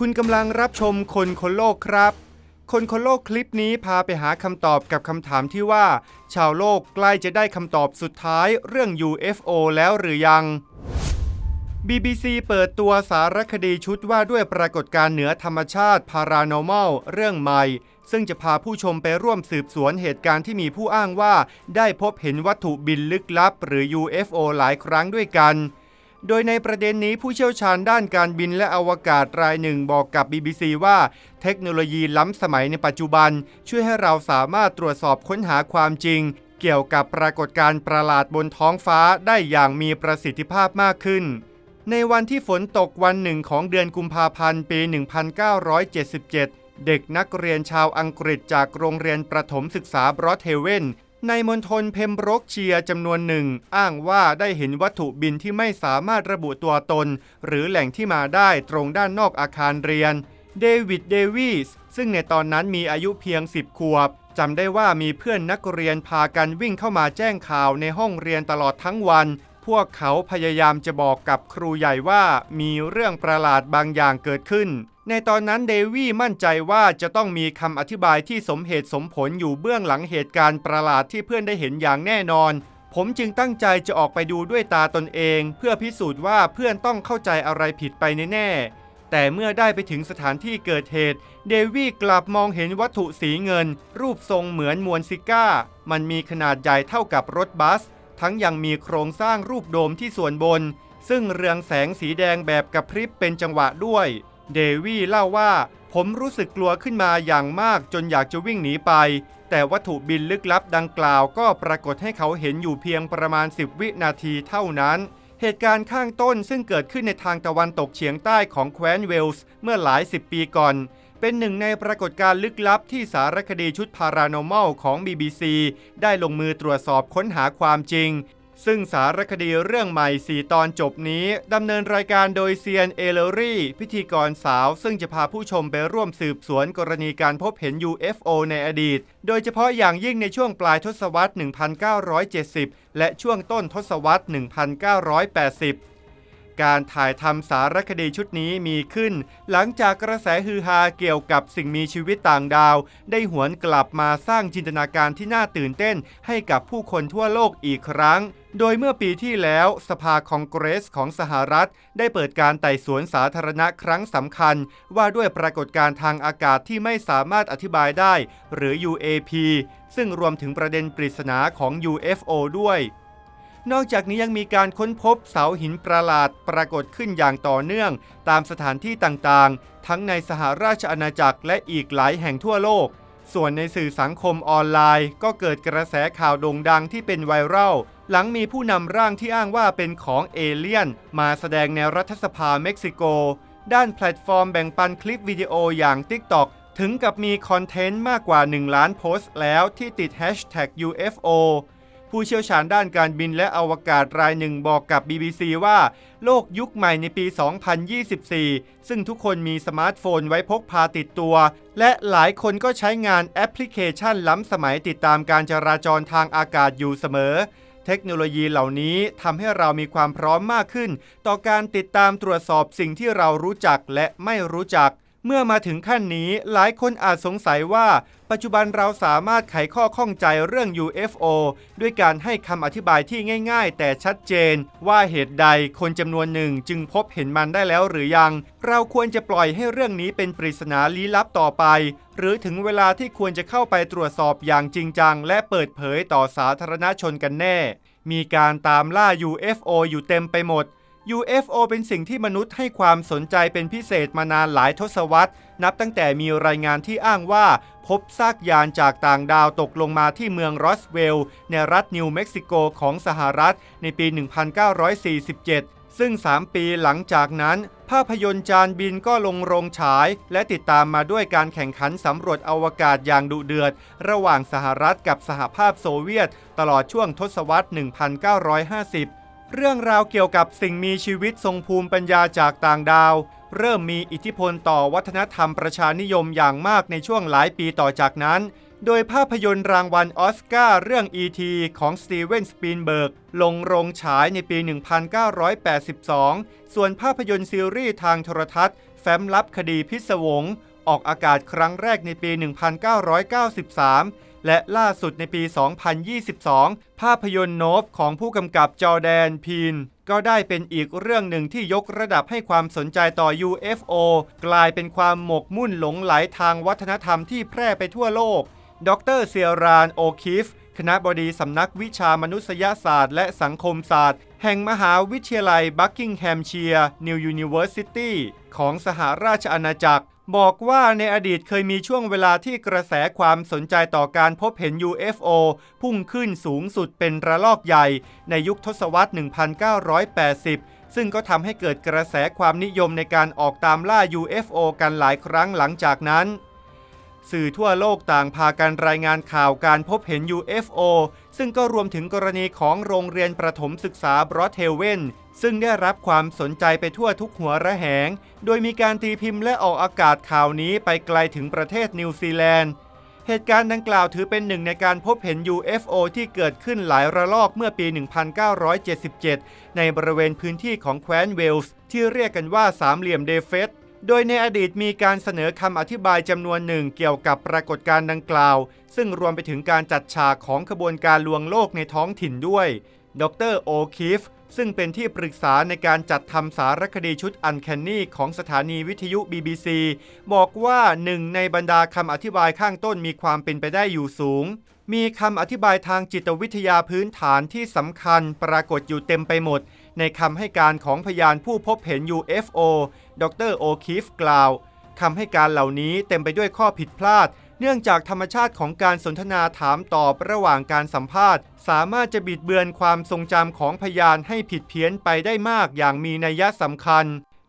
คุณกำลังรับชมคนคนโลกครับ คนคนโลกคลิปนี้พาไปหาคำตอบกับคำถามที่ว่า ชาวโลกใกล้จะได้คำตอบสุดท้ายเรื่อง UFO แล้วหรือยัง BBC เปิดตัวสารคดีชุดว่าด้วยปรากฏการณ์เหนือธรรมชาติ Paranormal เรื่องใหม่ ซึ่งจะพาผู้ชมไปร่วมสืบสวนเหตุการณ์ที่มีผู้อ้างว่า ได้พบเห็นวัตถุบินลึกลับ หรือ UFO หลายครั้งด้วยกัน โดยในประเด็นนี้ผู้เชี่ยวชาญด้านการบินและอวกาศรายหนึ่งบอกกับ BBC ว่า เทคโนโลยีล้ำสมัยในปัจจุบัน ช่วยให้เราสามารถตรวจสอบค้นหาความจริง เกี่ยวกับปรากฏการณ์ประหลาดบนท้องฟ้าได้อย่างมีประสิทธิภาพมากขึ้น ในวันที่ฝนตกวันหนึ่งของเดือนกุมภาพันธ์ปี 1977 เด็กนักเรียนชาวอังกฤษจากโรงเรียนประถมศึกษาบรอดเฮเวน ในมณฑลเพมบรกเชียจำนวนหนึ่ง อ้างว่าได้เห็นวัตถุบินที่ไม่สามารถระบุตัวตน หรือแหล่งที่มาได้ตรงด้านนอกอาคารเรียน เดวิดเดวิสซึ่งในตอนนั้นมีอายุเพียง 10 ขวบจำได้ว่ามีเพื่อนนักเรียนพากันวิ่งเข้ามาแจ้งข่าวในห้องเรียนตลอดทั้งวัน พวกเขาพยายามจะบอกกับครูใหญ่ว่ามีเรื่องประหลาดบางอย่างเกิดขึ้น ในตอนนั้นเดวี่มั่นใจว่าจะต้องมีคำอธิบายที่สมเหตุสมผลอยู่เบื้องหลังเหตุการณ์ประหลาดที่เพื่อนได้เห็นอย่างแน่นอน ผมจึงตั้งใจจะออกไปดูด้วยตาตนเอง เพื่อพิสูจน์ว่าเพื่อนต้องเข้าใจอะไรผิดไปแน่ๆแต่เมื่อได้ไปถึงสถานที่เกิดเหตุ เดวี่กลับมองเห็นวัตถุสีเงิน รูปทรงเหมือนมวลซิก้า มันมีขนาดใหญ่เท่ากับรถบัส ทั้งยังมีโครงสร้างรูปโดมที่ส่วนบน ซึ่งเรืองแสงสีแดงแบบกระพริบเป็นจังหวะด้วย เดวี่เล่าว่า ผมรู้สึกกลัวขึ้นมาอย่างมากจนอยากจะวิ่งหนีไป แต่วัตถุบินลึกลับดังกล่าวก็ปรากฏให้เขาเห็นอยู่เพียงประมาณ 10 วินาทีเท่านั้น เหตุการณ์ข้างต้นซึ่งเกิดขึ้นในทางตะวันตกเฉียงใต้ของแคว้นเวลส์เมื่อหลายสิบปีก่อนเป็นหนึ่งในปรากฏการณ์ลึกลับที่สารคดีชุด Paranormal ของ BBC ได้ลงมือตรวจสอบค้นหาความจริง ซึ่งสารคดีเรื่องใหม่ 4 ตอนจบนี้ดำเนินรายการโดยเซียนเอเลอรี่ พิธีกรสาว ซึ่งจะพาผู้ชมไปร่วมสืบสวนกรณีการพบเห็น UFO ในอดีต โดยเฉพาะอย่างยิ่งในช่วงปลายทศวรรษ 1970 และช่วงต้นทศวรรษ 1980 การถ่ายทำสารคดีชุดนี้มีขึ้น หลังจากกระแสฮือฮาเกี่ยวกับสิ่งมีชีวิตต่างดาว ได้หวนกลับมาสร้างจินตนาการที่น่าตื่นเต้น ให้กับผู้คนทั่วโลกอีกครั้ง โดยเมื่อปีที่แล้วสภาคองเกรสของสหรัฐ ได้เปิดการไต่สวนสาธารณะครั้งสำคัญ ว่าด้วยปรากฏการณ์ทางอากาศที่ไม่สามารถอธิบายได้ หรือ UAP ซึ่งรวมถึงประเด็นปริศนาของ UFO ด้วย นอกจากนี้ยังมีการค้นพบเสาหินประหลาดปรากฏขึ้นอย่างต่อเนื่อง ตามสถานที่ต่างๆ ทั้งในสหราชอาณาจักรและอีกหลายแห่งทั่วโลก ส่วนในสื่อสังคมออนไลน์ ก็เกิดกระแสข่าวโด่งดังที่เป็นไวรัลหลังมีผู้นำร่างที่อ้างว่าเป็นของเอเลี่ยน มาแสดงในรัฐสภาเม็กซิโก ด้านแพลตฟอร์มแบ่งปันคลิปวิดีโออย่าง TikTok ถึงกับมีคอนเทนต์มากกว่า 1 ล้านโพสต์แล้วที่ติด Hashtag UFO ผู้เชี่ยวชาญด้านการบินและอวกาศรายหนึ่งบอกกับ BBC ว่า โลกยุคใหม่ในปี 2024 ซึ่งทุกคนมีสมาร์ทโฟนไว้พกพาติดตัว และหลายคนก็ใช้งานแอปพลิเคชันล้ำสมัยติดตามการจราจรทางอากาศอยู่เสมอเทคโนโลยีเหล่านี้ทำให้เรามีความพร้อมมากขึ้น ต่อการติดตามตรวจสอบสิ่งที่เรารู้จักและไม่รู้จัก เมื่อมาถึงขั้นนี้หลายคนอาจสงสัยว่า ปัจจุบันเราสามารถไขข้อข้องใจเรื่อง UFO ด้วยการให้คำอธิบายที่ง่ายๆ แต่ชัดเจน ว่าเหตุใดคนจำนวนหนึ่งจึงพบเห็นมันได้แล้วหรือยัง เราควรจะปล่อยให้เรื่องนี้เป็นปริศนาลี้ลับต่อไป หรือถึงเวลาที่ควรจะเข้าไปตรวจสอบอย่างจริงจัง และเปิดเผยต่อสาธารณชนกันแน่ มีการตามล่า UFO อยู่เต็มไปหมด UFO เป็นสิ่งที่มนุษย์ให้ความสนใจเป็นพิเศษมานานหลายทศวรรษ นับตั้งแต่มีรายงานที่อ้างว่า พบซากยานจากต่างดาวตกลงมาที่เมืองรอสเวลล์ในรัฐนิวเม็กซิโกของสหรัฐ ในปี 1947 ซึ่ง 3 ปีหลังจากนั้น ภาพยนตร์จานบินก็ลงโรงฉาย และติดตามมาด้วยการแข่งขันสำรวจอวกาศอย่างดุเดือด ระหว่างสหรัฐกับสหภาพโซเวียต ตลอดช่วงทศวรรษ 1950 เรื่องราวเกี่ยวกับสิ่งมีชีวิตทรงภูมิปัญญาจากต่างดาว เริ่มมีอิทธิพลต่อวัฒนธรรมประชานิยมอย่างมากในช่วงหลายปีต่อจากนั้น โดยภาพยนตร์รางวัลออสการ์เรื่อง E.T. ของสตีเวนสปีนเบิร์กลงโรงฉายในปี 1982 ส่วนภาพยนตร์ซีรีส์ทางโทรทัศน์แฟ้มลับคดีพิศวง ออกอากาศครั้งแรกในปี 1993 และล่าสุดในปี 2022 ภาพยนตร์โนบของผู้กำกับจอแดนพีน ก็ได้เป็นอีกเรื่องหนึ่งที่ยกระดับให้ความสนใจต่อ UFO กลายเป็นความหมกมุ่นหลงไหลทางวัฒนธรรมที่แพร่ไปทั่วโลก ดรเซียรานโอคิฟ คณะบดีสำนักวิชามนุษยศาสตร์ และสังคมศาสตร์ แห่งมหาวิทยาลัยบักกิงแฮมเชียร์นิวยูนิเวอร์ซิตี้ของสหราชอาณาจักร บอกว่าในอดีตเคยมีช่วงเวลาที่กระแสความสนใจต่อการพบเห็น UFO พุ่งขึ้นสูงสุดเป็นระลอกใหญ่ ในยุคทศวรรษ 1980 ซึ่งก็ทำให้เกิดกระแสความนิยมในการออกตามล่า UFO กันหลายครั้งหลังจากนั้น สื่อทั่วโลกต่างพากันรายงานข่าวการพบเห็น UFO ซึ่งก็รวมถึงกรณีของโรงเรียนประถมศึกษาบรอดเทเวนซึ่งได้รับความสนใจไปทั่วทุกหัวระแหง โดยมีการตีพิมพ์และออกอากาศข่าวนี้ไปไกลถึงประเทศนิวซีแลนด์ เหตุการณ์ดังกล่าวถือเป็นหนึ่งในการพบเห็น UFO ที่เกิดขึ้นหลายระลอกเมื่อปี 1977 ในบริเวณพื้นที่ของแคว้นเวลส์ที่เรียกกันว่าสามเหลี่ยมเดฟเฟต โดยในอดีตมีการเสนอคำอธิบายจำนวนหนึ่งเกี่ยวกับปรากฏการณ์ดังกล่าว ซึ่งรวมไปถึงการจัดฉากของขบวนการลวงโลกในท้องถิ่นด้วย ดรโอคิฟซึ่งเป็นที่ปรึกษาในการจัดทำสารคดีชุดอันแคนนี่ของสถานีวิทยุ BBC บอกว่าหนึ่งในบรรดาคำอธิบายข้างต้นมีความเป็นไปได้อยู่สูง มีคำอธิบายทางจิตวิทยาพื้นฐานที่สำคัญปรากฏอยู่เต็มไปหมด ในคำให้การของพยานผู้พบเห็น UFO ดรโอคิฟกล่าวคำให้การเหล่านี้เต็มไปด้วยข้อผิดพลาด เนื่องจากธรรมชาติของการสนทนาถามตอบระหว่างการสัมภาษณ์ สามารถจะบิดเบือนความทรงจำของพยานให้ผิดเพี้ยนไปได้มากอย่างมีนัยสำคัญ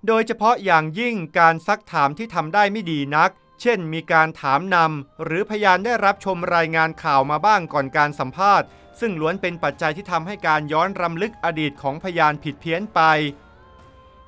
โดยเฉพาะอย่างยิ่งการซักถามที่ทำได้ไม่ดีนัก เช่น มีการถามนำหรือพยานได้รับชมรายงานข่าวมาบ้างก่อนการสัมภาษณ์ ซึ่งล้วนเป็นปัจจัยที่ทำให้การย้อนรำลึกอดีตของพยานผิดเพี้ยนไป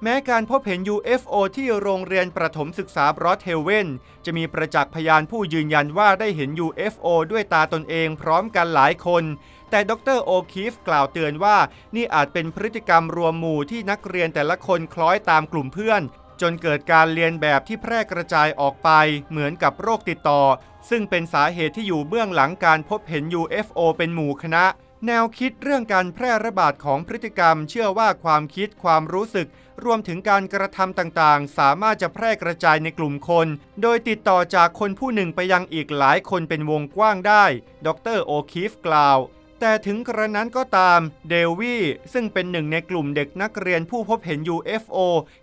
แม้การพบเห็น UFO ที่โรงเรียนประถมศึกษาบรอดเทเวนจะมีประจักษ์พยานผู้ยืนยันว่าได้เห็น UFO ด้วยตาตนเองพร้อมกันหลายคน แต่ดรโอคิฟกล่าวเตือนว่านี่อาจเป็นพฤติกรรมรวมหมู่ที่นักเรียนแต่ละคนคล้อยตามกลุ่มเพื่อน จนเกิดการเรียนแบบที่แพร่กระจายออกไปเหมือนกับโรคติดต่อ ซึ่งเป็นสาเหตุที่อยู่เบื้องหลังการพบเห็น UFO เป็นหมู่คณะ แนวคิดเรื่องการแพร่ระบาดของพฤติกรรม เชื่อว่าความคิดความรู้สึก รวมถึงการกระทำต่างๆ สามารถจะแพร่กระจายในกลุ่มคน โดยติดต่อจากคนผู้หนึ่งไปยังอีกหลายคนเป็นวงกว้างได้ ดรโอคิฟกล่าว แต่ถึงกระนั้นก็ตาม เดวี่ซึ่งเป็นหนึ่งในกลุ่มเด็กนักเรียนผู้พบเห็น UFO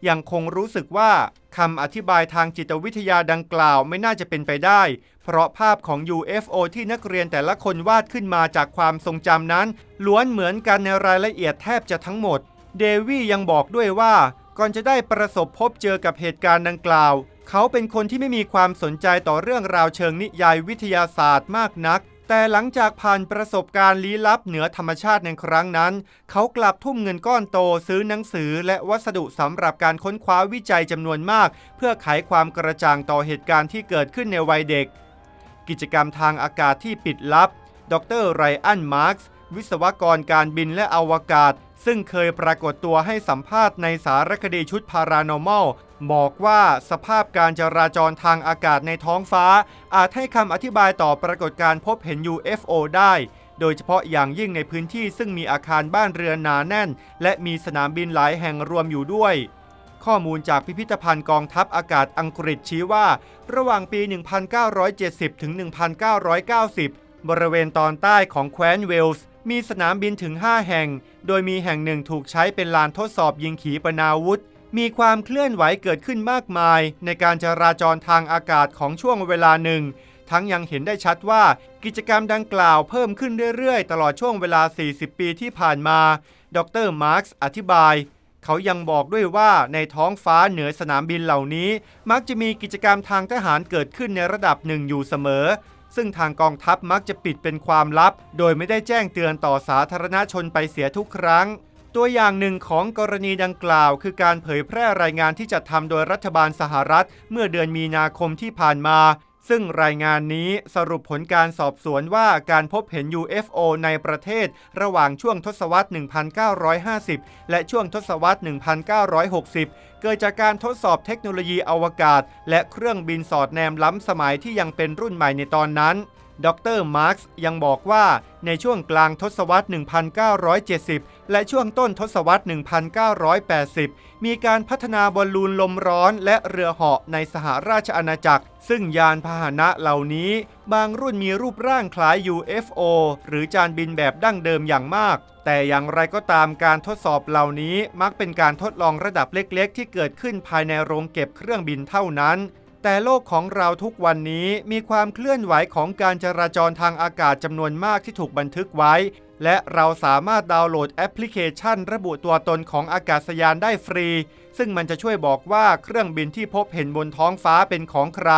ยังคงรู้สึกว่าคำอธิบายทางจิตวิทยาดังกล่าวไม่น่าจะเป็นไปได้ เพราะภาพของ UFO ที่นักเรียนแต่ละคนวาดขึ้นมาจากความทรงจำนั้น ล้วนเหมือนกันในรายละเอียดแทบจะทั้งหมด เดวี่ยังบอกด้วยว่าก่อนจะได้ประสบพบเจอกับเหตุการณ์ดังกล่าว เขาเป็นคนที่ไม่มีความสนใจต่อเรื่องราวเชิงนิยายวิทยาศาสตร์มากนัก แต่หลังจากผ่านประสบการณ์ลี้ลับเหนือธรรมชาติในครั้งนั้น เขากลับทุ่มเงินก้อนโตซื้อหนังสือและวัสดุสำหรับการค้นคว้าวิจัยจำนวนมาก เพื่อไขความกระจ่างต่อเหตุการณ์ที่เกิดขึ้นในวัยเด็ก กิจกรรมทางอากาศที่ปิดลับ ดรไรอันมาร์กส์วิศวกรการบินและอวกาศซึ่งเคยปรากฏตัวให้สัมภาษณ์ในสารคดีชุด Paranormal บอกว่าสภาพการจราจรทางอากาศในท้องฟ้า อาจให้คำอธิบายต่อปรากฏการพบเห็น UFO ได้ โดยเฉพาะอย่างยิ่งในพื้นที่ซึ่งมีอาคารบ้านเรือนหนาแน่น และมีสนามบินหลายแห่งรวมอยู่ด้วย ข้อมูลจากพิพิธภัณฑ์กองทัพอากาศอังกฤษชี้ว่า ระหว่างปี 1970 ถึง 1990 บริเวณตอนใต้ของแคว้นเวลส์ มีสนามบินถึง 5 แห่ง โดยมีแห่งหนึ่งถูกใช้เป็นลานทดสอบยิงขีปนาวุธ มีความเคลื่อนไหวเกิดขึ้นมากมาย ในการจราจรทางอากาศของช่วงเวลาหนึ่ง ทั้งยังเห็นได้ชัดว่ากิจกรรมดังกล่าวเพิ่มขึ้นเรื่อยๆ ตลอดช่วงเวลา 40 ปีที่ผ่านมา ดรมาร์กส์อธิบายเขายังบอกด้วยว่าในท้องฟ้าเหนือสนามบินเหล่านี้ มักจะมีกิจกรรมทางทหารเกิดขึ้นในระดับหนึ่งอยู่เสมอ ซึ่งทางกองทัพมักจะปิดเป็นความลับ โดยไม่ได้แจ้งเตือนต่อสาธารณชนไปเสียทุกครั้ง ตัวอย่างหนึ่งของกรณีดังกล่าว คือการเผยแพร่รายงานที่จัดทำโดยรัฐบาลสหรัฐ เมื่อเดือนมีนาคมที่ผ่านมา ซึ่งรายงานนี้สรุปผลการสอบสวนว่าการพบเห็น UFO ในประเทศ ระหว่างช่วงทศวรรษ 1950 และช่วงทศวรรษ 1960 เกิดจากการทดสอบเทคโนโลยีอวกาศ และเครื่องบินสอดแนมล้ำสมัยที่ยังเป็นรุ่นใหม่ในตอนนั้น ดรมาร์กส์ยังบอกว่าในช่วงกลางทศวรรษ 1970 และช่วงต้นทศวรรษ 1980 มีการพัฒนาบอลลูนลมร้อนและเรือเหาะในสหราชอาณาจักร ซึ่งยานพาหนะเหล่านี้ บางรุ่นมีรูปร่างคล้าย UFO หรือจานบินแบบดั้งเดิมอย่างมาก แต่อย่างไรก็ตามการทดสอบเหล่านี้มักเป็นการทดลองระดับเล็กๆ ที่เกิดขึ้นภายในโรงเก็บเครื่องบินเท่านั้น แต่โลกของเราทุกวันนี้มีความเคลื่อนไหวของการจราจรทางอากาศจำนวนมากที่ถูกบันทึกไว้ และเราสามารถดาวน์โหลดแอปพลิเคชัน ระบุตัวตนของอากาศยานได้ฟรี ซึ่งมันจะช่วยบอกว่าเครื่องบินที่พบเห็นบนท้องฟ้าเป็นของใคร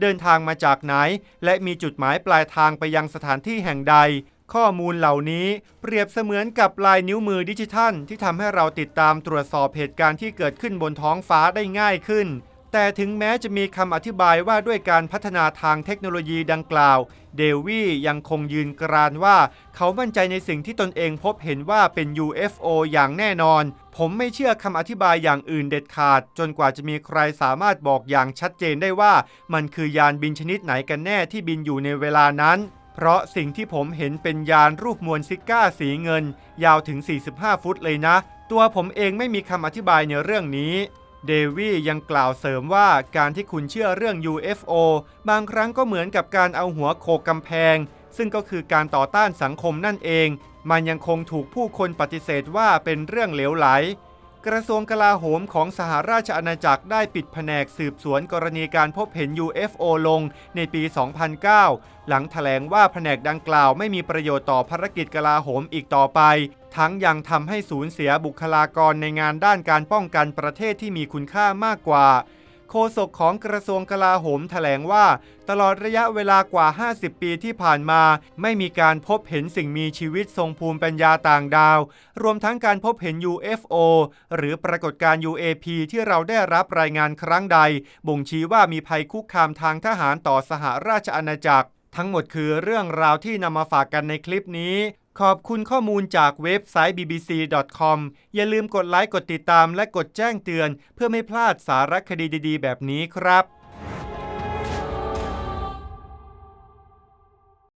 เดินทางมาจากไหน และมีจุดหมายปลายทางไปยังสถานที่แห่งใด ข้อมูลเหล่านี้เปรียบเสมือนกับลายนิ้วมือดิจิทัล ที่ทำให้เราติดตามตรวจสอบเหตุการณ์ที่เกิดขึ้นบนท้องฟ้าได้ง่ายขึ้น แต่ถึงแม้จะมีคำอธิบายว่าด้วยการพัฒนาทางเทคโนโลยีดังกล่าว เดวี่ยังคงยืนกรานว่า เขามั่นใจในสิ่งที่ตนเองพบเห็นว่าเป็น UFO อย่างแน่นอน ผมไม่เชื่อคำอธิบายอย่างอื่นเด็ดขาด จนกว่าจะมีใครสามารถบอกอย่างชัดเจนได้ว่า มันคือยานบินชนิดไหนกันแน่ที่บินอยู่ในเวลานั้นเพราะสิ่งที่ผมเห็นเป็นยานรูปมวลซิก้าสีเงิน ยาวถึง 45 ฟุตเลยนะ ตัวผมเองไม่มีคำอธิบายในเรื่องนี้ เดวี่ยังกล่าวเสริมว่าการที่คุณเชื่อเรื่อง UFO บางครั้งก็เหมือนกับการเอาหัวโขกกำแพง ซึ่งก็คือการต่อต้านสังคมนั่นเอง มันยังคงถูกผู้คนปฏิเสธว่าเป็นเรื่องเหลวไหล กระทรวงกลาโหมของสหราชอาณาจักรได้ปิดแผนกสืบสวนกรณีการพบเห็น UFO ลงในปี 2009 หลังแถลงว่าแผนกดังกล่าวไม่มีประโยชน์ต่อภารกิจกลาโหมอีกต่อไป ทั้งยังทำให้สูญเสียบุคลากรในงานด้านการป้องกันประเทศที่มีคุณค่ามากกว่า โฆษกของกระทรวงกลาโหมแถลงว่า ตลอดระยะเวลากว่า 50 ปีที่ผ่านมา ไม่มีการพบเห็นสิ่งมีชีวิตทรงภูมิปัญญาต่างดาว รวมทั้งการพบเห็น UFO หรือปรากฏการณ์ UAP ที่เราได้รับรายงานครั้งใด บ่งชี้ว่ามีภัยคุกคามทางทหารต่อสหราชอาณาจักร ทั้งหมดคือเรื่องราวที่นำมาฝากกันในคลิปนี้ ขอบคุณข้อมูลจากเว็บไซต์ bbc.com อย่าลืมกดไลค์ กดติดตาม และกดแจ้งเตือน เพื่อไม่พลาดสารคดีดีๆ แบบนี้ครับ